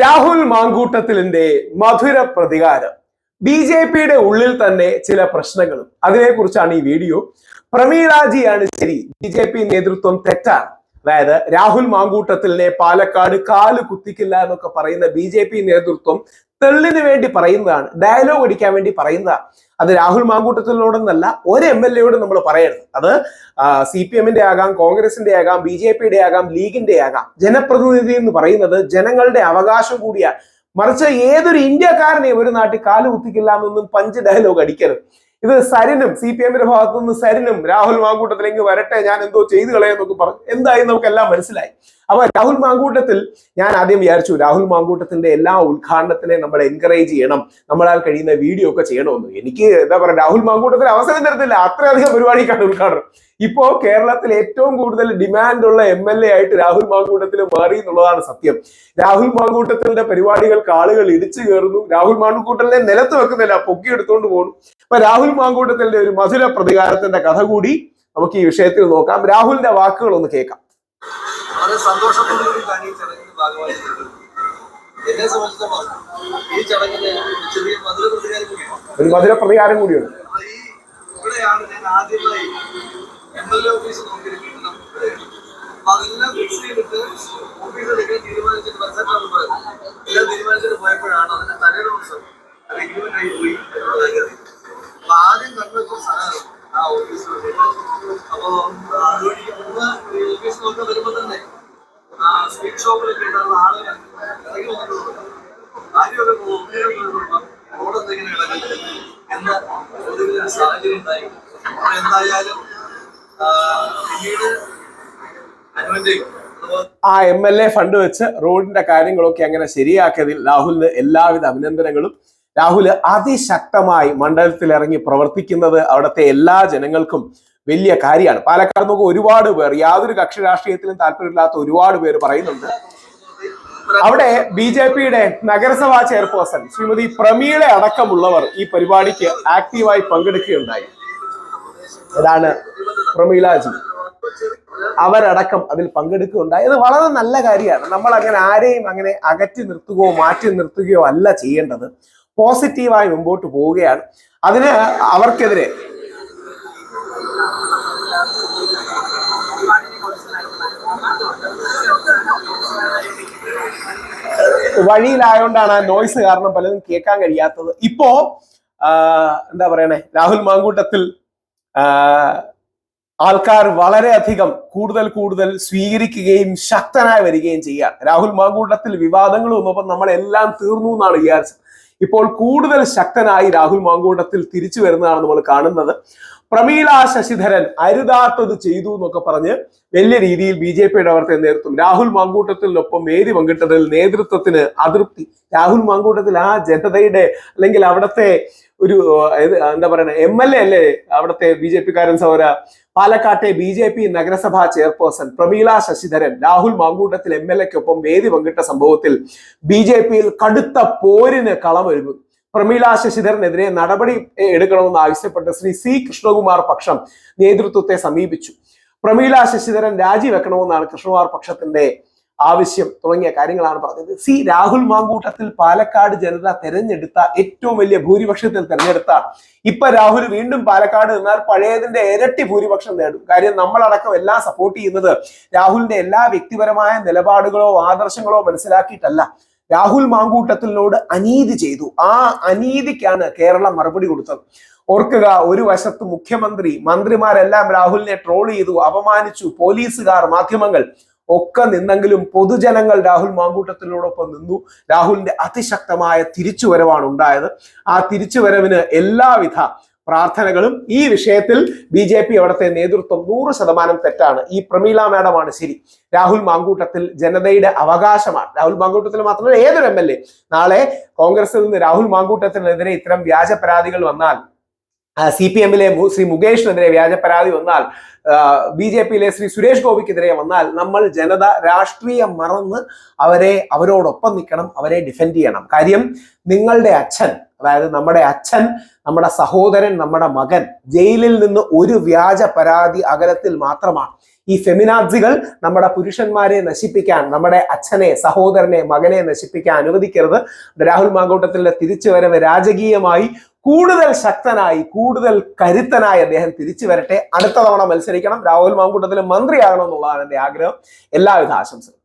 രാഹുൽ മാങ്കൂട്ടത്തിലിന്റെ മധുര പ്രതികാരം. B J പിയുടെ ഉള്ളിൽ തന്നെ ചില പ്രശ്നങ്ങളും. അതിനെക്കുറിച്ചാണ് ഈ വീഡിയോ. പ്രമീളാജിയാണ് ശരി. ബി ജെ പി നേതൃത്വം തെറ്റാണ്. അതായത് രാഹുൽ മാങ്കൂട്ടത്തിലിനെ പാലക്കാട് കാൽ കുത്തിക്കില്ല എന്നൊക്കെ പറയുന്ന ബി ജെ പി നേതൃത്വം തെള്ളിന് വേണ്ടി പറയുന്നതാണ് ഡയലോഗ് അടിക്കാൻ വേണ്ടി പറയുന്നതാണ് അത് രാഹുൽ മാങ്കൂട്ടത്തിനോടെന്നല്ല ഒരു എം എൽ എയോട് നമ്മൾ പറയരുത്. അത് സി പി എമ്മിന്റെ ആകാം കോൺഗ്രസിന്റെ ആകാം ബി ജെ പിയുടെ ആകാം ലീഗിന്റെ ആകാം. ജനപ്രതിനിധി എന്ന് പറയുന്നത് ജനങ്ങളുടെ അവകാശം കൂടിയാണ് മറിച്ച് ഏതൊരു ഇന്ത്യക്കാരനെയും ഒരു നാട്ടിൽ കാൽ കുത്തിക്കില്ല എന്നൊന്നും പഞ്ച് ഡയലോഗ് അടിക്കരുത്. ഇത് സരിനും സി പി എമ്മിന്റെ ഭാഗത്തു നിന്ന് സരിനും രാഹുൽ മാങ്കൂട്ടത്തിലേക്ക് വരട്ടെ ഞാൻ എന്തോ ചെയ്തു കളയെന്നൊക്കെ പറഞ്ഞു. എന്തായി? നമുക്കെല്ലാം മനസ്സിലായി. അപ്പൊ രാഹുൽ മാങ്കൂട്ടത്തിൽ ഞാൻ ആദ്യം വിചാരിച്ചു രാഹുൽ മാങ്കൂട്ടത്തിന്റെ എല്ലാ ഉദ്ഘാടനത്തിനെ നമ്മൾ എൻകറേജ് ചെയ്യണം. നമ്മളാൽ കഴിയുന്ന വീഡിയോ ഒക്കെ ചെയ്യണമെന്ന്. എനിക്ക് എന്താ പറയുക രാഹുൽ മാങ്കൂട്ടത്തിൽ അവസരം തരത്തില്ല. അത്രയധികം പരിപാടിക്കാണ് ഉദ്ഘാടനം. ഇപ്പോ കേരളത്തിൽ ഏറ്റവും കൂടുതൽ ഡിമാൻഡ് ഉള്ള എം എൽ എ ആയിട്ട് രാഹുൽ മാങ്കൂട്ടത്തിൽ മാറി എന്നുള്ളതാണ് സത്യം. രാഹുൽ മാങ്കൂട്ടത്തിന്റെ പരിപാടികൾക്ക് ആളുകൾ ഇടിച്ചു കയറുന്നു. രാഹുൽ മാങ്കൂട്ടലിനെ നിലത്ത് വെക്കുന്നില്ല. പൊക്കി എടുത്തുകൊണ്ട് പോകുന്നു അപ്പൊ രാഹുൽ മാങ്കൂട്ടത്തിന്റെ ഒരു മധുര പ്രതികാരത്തിന്റെ കഥ കൂടി നമുക്ക് ഈ വിഷയത്തിൽ നോക്കാം. രാഹുലിന്റെ വാക്കുകൾ ഒന്ന് കേൾക്കാം. വളരെ സന്തോഷത്തോടെ ഒരു ഈ ചടങ്ങിന്റെ ഭാഗമായി എന്നെ സംബന്ധിച്ചിടത്തോളം ഈ ചടങ്ങിന് ചെറിയ മധുര പ്രതികാരം കൂടിയാണ് ഒരു മധുര പ്രതികാരം കൂടിയാണ് ഈ ഇവിടെയാണ് ഞാൻ ആദ്യമായി എം എൽ എ ഓഫീസ് നോക്കിയിരിക്കുന്നത്. അപ്പൊ അതെല്ലാം ഫിക്സ് ചെയ്തിട്ട് ഓഫീസ് എടുക്കാൻ തീരുമാനിച്ചിട്ട് വർഷത്താണ് പോയത് എല്ലാം തീരുമാനിച്ചിട്ട് പോയപ്പോഴാണ് അതിന്റെ തലേ ദിവസം അത് ഇഗ്രിമെന്റ് ആയി പോയി എന്നുള്ളത് കാര്യം അപ്പൊ ആദ്യം കണ്ടപ്പോൾ സ്ഥലമാണ് ആ ഓഫീസ് അപ്പോ അതുവഴി മുമ്പ് ഈ ഓഫീസ് നോക്കാൻ വരുമ്പോ തന്നെ ആ സ്വീറ്റ് ഷോപ്പിലൊക്കെ ഉണ്ടാകുന്ന ആളുകൾ ഇറങ്ങി വന്നിട്ടുണ്ട് ആദ്യമൊക്കെ പോകുമ്പോൾ റോഡ് എന്തെങ്കിലും കിടക്കുന്നത് എന്ന ഒടുവിൽ സാഹചര്യം ഉണ്ടായി? അപ്പോൾ എന്തായാലും പിന്നീട് അനുവദിക്കും. ആ എം എൽ എ ഫണ്ട് വെച്ച് റോഡിന്റെ കാര്യങ്ങളൊക്കെ അങ്ങനെ ശരിയാക്കിയതിൽ രാഹുലിന് എല്ലാവിധ അഭിനന്ദനങ്ങളും. രാഹുൽ അതിശക്തമായി മണ്ഡലത്തിൽ ഇറങ്ങി പ്രവർത്തിക്കുന്നത് അവിടുത്തെ എല്ലാ ജനങ്ങൾക്കും വലിയ കാര്യമാണ്. പാലക്കാട് നോക്ക് ഒരുപാട് പേർ യാതൊരു കക്ഷി രാഷ്ട്രീയത്തിലും താല്പര്യമില്ലാത്ത ഒരുപാട് പേര് പറയുന്നുണ്ട്. അവിടെ ബി ജെ പിയുടെ നഗരസഭാ ചെയർപേഴ്സൺ ശ്രീമതി പ്രമീള അടക്കമുള്ളവർ ഈ പരിപാടിക്ക് ആക്റ്റീവായി പങ്കെടുക്കുകയുണ്ടായി. അതാണ് പ്രമീളാജി. അവരടക്കം അതിൽ പങ്കെടുക്കുകയുണ്ടായി. അത് വളരെ നല്ല കാര്യമാണ്. നമ്മൾ അങ്ങനെ ആരെയും അങ്ങനെ അകറ്റി നിർത്തുകയോ മാറ്റി നിർത്തുകയോ അല്ല ചെയ്യേണ്ടത്. പോസിറ്റീവായി മുമ്പോട്ട് പോവുകയാണ്. അതിന് അവർക്കെതിരെ വഴിയിലായോണ്ടാണ് ആ നോയ്സ് കാരണം പലതും കേൾക്കാൻ കഴിയാത്തത്. ഇപ്പോ എന്താ പറയണേ രാഹുൽ മാങ്കൂട്ടത്തിൽ ആൾക്കാർ വളരെയധികം കൂടുതൽ കൂടുതൽ സ്വീകരിക്കുകയും ശക്തനായി വരികയും ചെയ്യുക രാഹുൽ മാങ്കൂട്ടത്തിൽ വിവാദങ്ങളും വന്നപ്പോൾ നമ്മളെല്ലാം തീർന്നു എന്നാണ് വിചാരിച്ചത്. ഇപ്പോൾ കൂടുതൽ ശക്തനായി രാഹുൽ മാങ്കൂട്ടത്തിൽ തിരിച്ചു വരുന്നതാണ് നമ്മൾ കാണുന്നത്. പ്രമീള ശശിധരൻ അരുതാത്തത് ചെയ്തു എന്നൊക്കെ പറഞ്ഞ് വലിയ രീതിയിൽ ബി ജെ പിയുടെ അവർത്തെ നേതൃത്വം രാഹുൽ മാങ്കൂട്ടത്തിനൊപ്പം മേരി പങ്കിട്ടതിൽ നേതൃത്വത്തിന് അതൃപ്തി. രാഹുൽ മാങ്കൂട്ടത്തിൽ ആ ജനതയുടെ അല്ലെങ്കിൽ അവിടുത്തെ ഒരു എന്താ പറയുക എം എൽ എ അല്ലേ അവിടുത്തെ ബി ജെ പിക്കാരൻ സൗര പാലക്കാട്ടെ ബി ജെ പി നഗരസഭാ chairperson Prameela Sasidharan Rahul Mamkootathil M L എക്കൊപ്പം വേദി പങ്കിട്ട സംഭവത്തിൽ ബി ജെ പിയിൽ കടുത്ത പോരിന് കളമൊരുങ്ങും. പ്രമീള ശശിധരനെതിരെ നടപടി എടുക്കണമെന്ന് ആവശ്യപ്പെട്ട് ശ്രീ സി കൃഷ്ണകുമാർ പക്ഷം നേതൃത്വത്തെ സമീപിച്ചു. പ്രമീള ശശിധരൻ രാജിവെക്കണമെന്നാണ് കൃഷ്ണകുമാർ പക്ഷത്തിന്റെ ആവശ്യം തുടങ്ങിയ കാര്യങ്ങളാണ് പറഞ്ഞത്. സി രാഹുൽ മാങ്കൂട്ടത്തിൽ പാലക്കാട് ജനത തെരഞ്ഞെടുത്ത ഏറ്റവും വലിയ ഭൂരിപക്ഷത്തിൽ തെരഞ്ഞെടുത്ത ഇപ്പൊ രാഹുൽ വീണ്ടും പാലക്കാട് നിന്നാൽ പഴയതിന്റെ ഇരട്ടി ഭൂരിപക്ഷം നേടും. കാര്യം നമ്മളടക്കം എല്ലാം സപ്പോർട്ട് ചെയ്യുന്നത് രാഹുലിന്റെ എല്ലാ വ്യക്തിപരമായ നിലപാടുകളോ ആദർശങ്ങളോ മനസ്സിലാക്കിയിട്ടല്ല. രാഹുൽ മാങ്കൂട്ടത്തിനോട് അനീതി ചെയ്തു. ആ അനീതിക്കാണ് കേരളം മറുപടി കൊടുത്തത്. ഓർക്കുക ഒരു വശത്ത് മുഖ്യമന്ത്രി മന്ത്രിമാരെല്ലാം രാഹുലിനെ ട്രോൾ ചെയ്തു അപമാനിച്ചു പോലീസുകാർ മാധ്യമങ്ങൾ ഒക്കെ നിന്നെങ്കിലും പൊതുജനങ്ങൾ രാഹുൽ മാങ്കൂട്ടത്തിനോടൊപ്പം നിന്നു. രാഹുലിന്റെ അതിശക്തമായ തിരിച്ചുവരവാണ് ഉണ്ടായത്. ആ തിരിച്ചുവരവിന് എല്ലാവിധ പ്രാർത്ഥനകളും ഈ വിഷയത്തിൽ ബി ജെ പി അവിടുത്തെ നേതൃത്വം നൂറ് ശതമാനം തെറ്റാണ്. ഈ പ്രമീള മാഡമാണ് ശരി. രാഹുൽ മാങ്കൂട്ടത്തിൽ ജനതയുടെ അവകാശമാണ്. രാഹുൽ മാങ്കൂട്ടത്തിൽ മാത്രമല്ല ഏതൊരു എം എൽ എ. നാളെ കോൺഗ്രസിൽ നിന്ന് രാഹുൽ മാങ്കൂട്ടത്തിനെതിരെ ഇത്തരം വ്യാജ പരാതികൾ വന്നാൽ സി പി എമ്മിലെ ശ്രീ മുകേഷിനെതിരെ വ്യാജ പരാതി വന്നാൽ ബി ജെ പിയിലെ ശ്രീ സുരേഷ് ഗോപിക്കെതിരെ വന്നാൽ നമ്മൾ ജനത രാഷ്ട്രീയം മറന്ന് അവരെ അവരോടൊപ്പം നിൽക്കണം അവരെ ഡിഫെൻഡ് ചെയ്യണം. കാര്യം നിങ്ങളുടെ അച്ഛൻ അതായത് നമ്മുടെ അച്ഛൻ നമ്മുടെ സഹോദരൻ നമ്മുടെ മകൻ ജയിലിൽ നിന്ന് ഒരു വ്യാജ പരാതി അകലത്തിൽ മാത്രമാണ്. ഈ ഫെമിനാസികൾ നമ്മുടെ പുരുഷന്മാരെ നശിപ്പിക്കാൻ നമ്മുടെ അച്ഛനെ സഹോദരനെ മകനെ നശിപ്പിക്കാൻ അനുവദിക്കരുത്. രാഹുൽ മാങ്കൂട്ടത്തിന്റെ തിരിച്ചുവരവ് രാജകീയമായി കൂടുതൽ ശക്തനായി കൂടുതൽ കരുത്തനായി അദ്ദേഹം തിരിച്ചു വരട്ടെ. അടുത്ത തവണ മത്സരിക്കണം. രാഹുൽ മാങ്കൂട്ടത്തിൽ മന്ത്രിയാകണം എന്നുള്ളതാണ് എന്റെ ആഗ്രഹം. എല്ലാവിധ ആശംസകളും.